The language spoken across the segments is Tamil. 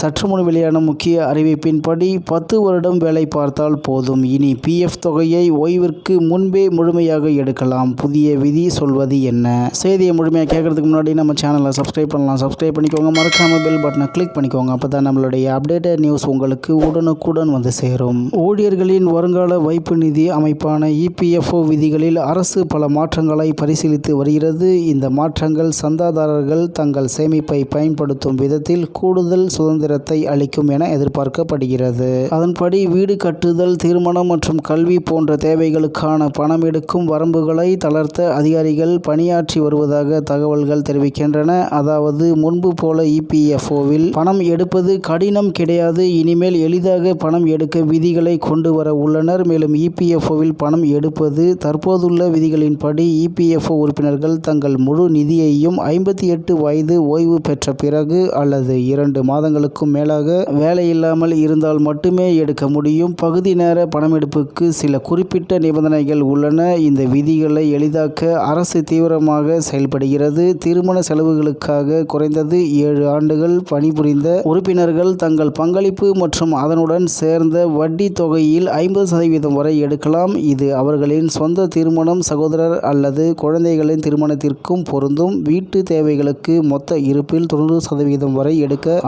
சற்று முன் வெளியான முக்கிய அறிவிப்பின்படி பத்து வருடம் வேலை பார்த்தால் போதும். இனி பிஎஃப் தொகையை ஓய்விற்கு முன்பே முழுமையாக எடுக்கலாம். புதிய விதி சொல்வது என்ன? செய்தியை முழுமையாக கேட்கறதுக்கு முன்னாடி நம்ம சேனலை சப்ஸ்கிரைப் பண்ணலாம். சப்ஸ்கிரைப் பண்ணிக்கோங்க. மறக்காம பெல் பட்டனை கிளிக் பண்ணிக்கோங்க. அப்போ தான் நம்மளுடைய அப்டேட்டட் நியூஸ் உங்களுக்கு உடனுக்குடன் வந்து சேரும். ஊழியர்களின் வருங்கால வைப்பு நிதி அமைப்பான இபிஎஃப்ஓ விதிகளில் அரசு பல மாற்றங்களை பரிசீலித்து வருகிறது. இந்த மாற்றங்கள் சந்தாதாரர்கள் தங்கள் சேமிப்பை பயன்படுத்தும் விதத்தில் கூடுதல் சுதந்திர சுதந்திரத்தை அளிக்கும் என எதிர்பார்க்கப்படுகிறது. அதன்படி வீடு கட்டுதல் திருமணம் மற்றும் கல்வி போன்ற தேவைகளுக்கான பணம் எடுக்கும் வரம்புகளை தளர்த்த அதிகாரிகள் பணியாற்றி வருவதாக தகவல்கள் தெரிவிக்கின்றன. அதாவது முன்பு போல இபிஎஃப்ஓவில் பணம் எடுப்பது கடினம் கிடையாது. இனிமேல் எளிதாக பணம் எடுக்க விதிகளை கொண்டு வர உள்ளனர். மேலும் இபிஎஃப்ஓவில் பணம் எடுப்பது தற்போதுள்ள விதிகளின்படி இபிஎஃப்ஓ உறுப்பினர்கள் தங்கள் முழு நிதியையும் ஐம்பத்தி எட்டு வயது ஓய்வு பெற்ற பிறகு அல்லது இரண்டு மாதங்களுக்கு மாதங்களுக்கும் மேலாக வேலையில்லாமல் இருந்தால் மட்டுமே எடுக்க முடியும். பகுதி நேர பணமெடுப்புக்கு சில குறிப்பிட்ட நிபந்தனைகள் உள்ளன. இந்த விதிகளை எளிதாக்க அரசு தீவிரமாக செயல்படுகிறது. திருமண செலவுகளுக்காக குறைந்தது ஏழு ஆண்டுகள் பணிபுரிந்த உறுப்பினர்கள் தங்கள் பங்களிப்பு மற்றும் அதனுடன் சேர்ந்த வட்டி தொகையில் ஐம்பது சதவீதம் வரை எடுக்கலாம். இது அவர்களின் சொந்த திருமணம் சகோதரர் அல்லது குழந்தைகளின் திருமணத்திற்கும் பொருந்தும். வீட்டு தேவைகளுக்கு மொத்த இருப்பில் தொண்ணூறு சதவீதம் வரை எடுக்க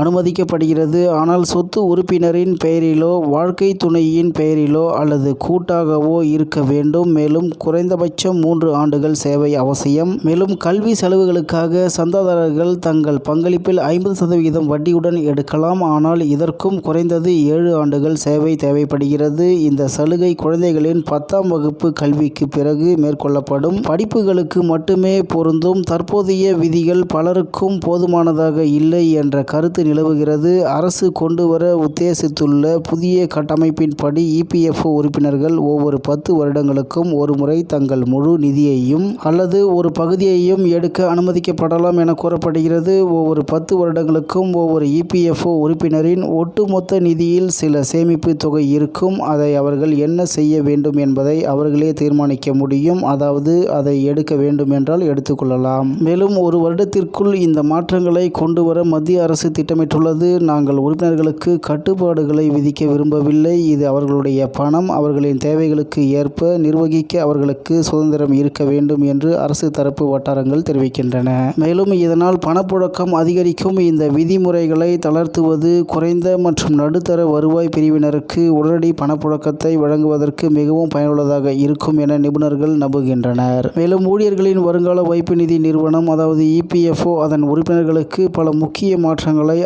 அனுமதிக்கப்படுகிறது ஆனால் சொத்து உறுப்பினரின் பெயரிலோ வாழ்க்கை துணையின் பெயரிலோ அல்லது கூட்டாகவோ இருக்க வேண்டும். மேலும் குறைந்தபட்சம் மூன்று ஆண்டுகள் சேவை அவசியம். மேலும் கல்வி செலவுகளுக்காக சந்தாதாரர்கள் தங்கள் பங்களிப்பில் ஐம்பது சதவீதம் வட்டியுடன் எடுக்கலாம். ஆனால் இதற்கும் குறைந்தது ஏழு ஆண்டுகள் சேவை தேவைப்படுகிறது. இந்த சலுகை குழந்தைகளின் பத்தாம் வகுப்பு கல்விக்கு பிறகு மேற்கொள்ளப்படும். படிப்புகளுக்கு மட்டுமே பொருந்தும். தற்போதைய விதிகள் பலருக்கும் போதுமானதாக இல்லை என்ற கருத்து நிலவுகிறது. அரசு கொண்டு வர உத்தேசித்துள்ள புதிய கட்டமைப்பின்படி இபிஎஃப்ஓ உறுப்பினர்கள் ஒவ்வொரு பத்து வருடங்களுக்கும் ஒரு முறை தங்கள் முழு நிதியையும் அல்லது ஒரு பகுதியையும் எடுக்க அனுமதிக்கப்படலாம் என கூறப்படுகிறது. ஒவ்வொரு பத்து வருடங்களுக்கும் ஒவ்வொரு இபிஎஃப்ஓ உறுப்பினரின் ஒட்டுமொத்த நிதியில் சில சேமிப்பு தொகை இருக்கும். அதை அவர்கள் என்ன செய்ய வேண்டும் என்பதை அவர்களே தீர்மானிக்க முடியும். அதாவது அதை எடுக்க வேண்டும் என்றால் எடுத்துக்கொள்ளலாம் மேலும் ஒரு வருடத்திற்குள் இந்த மாற்றங்களை கொண்டு வர மத்திய அரசு திட்டமிட்டுள்ளது. நாங்கள் உறுப்பினர்களுக்கு கட்டுப்பாடுகளை விதிக்க விரும்பவில்லை. இது அவர்களுடைய பணம். அவர்களின் தேவைகளுக்கு ஏற்ப நிர்வகிக்க அவர்களுக்கு சுதந்திரம் இருக்க வேண்டும் என்று அரசு தரப்பு வட்டாரங்கள் தெரிவிக்கின்றன. மேலும் இதனால் பணப்புழக்கம் அதிகரிக்கும். இந்த விதிமுறைகளை தளர்த்துவது குறைந்த மற்றும் நடுத்தர வருவாய் பிரிவினருக்கு உடனடி பணப்புழக்கத்தை வழங்குவதற்கு மிகவும் பயனுள்ளதாக இருக்கும் என நிபுணர்கள் நம்புகின்றனர். மேலும் ஊழியர்களின் வருங்கால வைப்பு நிதி நிறுவனம் அதாவது இபிஎஃப்ஓ அதன் உறுப்பினர்களுக்கு பல முக்கிய மாற்றங்களை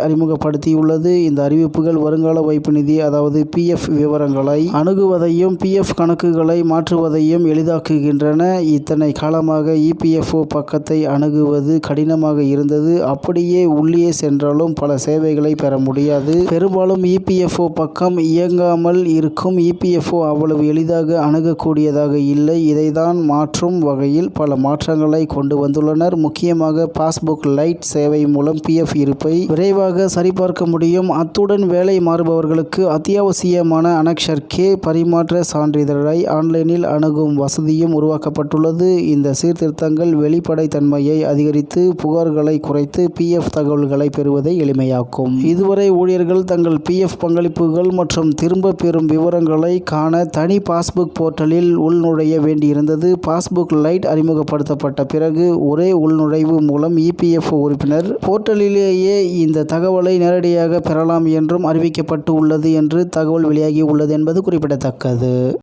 அறிமுகப்படுத்தியுள்ளது இந்த அறிவிப்புகள் வருங்கால வைப்பு நிதி அதாவது பிஎஃப் விவரங்களை அணுகுவதையும் பிஎஃப் கணக்குகளை மாற்றுவதையும் எளிதாக்குகின்றன. இத்தனை காலமாக இபிஎஃப்ஓ பக்கத்தை அணுகுவது கடினமாக இருந்தது. அப்படியே உள்ளே சென்றாலும் பல சேவைகளை பெற முடியாது. பெரும்பாலும் இபிஎஃப்ஓ பக்கம் இயங்காமல் இருக்கும் இபிஎஃப்ஓ அவ்வளவு எளிதாக அணுகக்கூடியதாக இல்லை. இதைதான் மாற்றும் வகையில் பல மாற்றங்களை கொண்டு வந்துள்ளனர். முக்கியமாக பாஸ்புக் லைட் சேவை மூலம் பிஎஃப் இருப்பை விரைவாக சரிபார்க்க முடியும். அத்துடன் வேலை மாறுபவர்களுக்கு அத்தியாவசியமான அனக்ஷர் கே பரிமாற்ற சான்றிதழை ஆன்லைனில் அணுகும் வசதியும் உருவாக்கப்பட்டுள்ளது. இந்த சீர்திருத்தங்கள் வெளிப்படைத்தன்மையை அதிகரித்து புகார்களை குறைத்து பிஎஃப் தகவல்களை பெறுவதை எளிமையாக்கும். இதுவரை ஊழியர்கள் தங்கள் பிஎஃப் பங்களிப்புகள் மற்றும் திரும்ப பெறும் விவரங்களை காண தனி பாஸ்புக் போர்ட்டலில் உள்நுழைய வேண்டியிருந்தது. பாஸ்புக் லைட் அறிமுகப்படுத்தப்பட்ட பிறகு ஒரே உள்நுழைவு மூலம் இபிஎஃப் உறுப்பினர் போர்ட்டலிலேயே இந்த தகவலை நேர நேரடியாக பெறலாம் என்றும் அறிவிக்கப்பட்டு உள்ளது என்று தகவல் வெளியாகி உள்ளது என்பது குறிப்பிடத்தக்கது.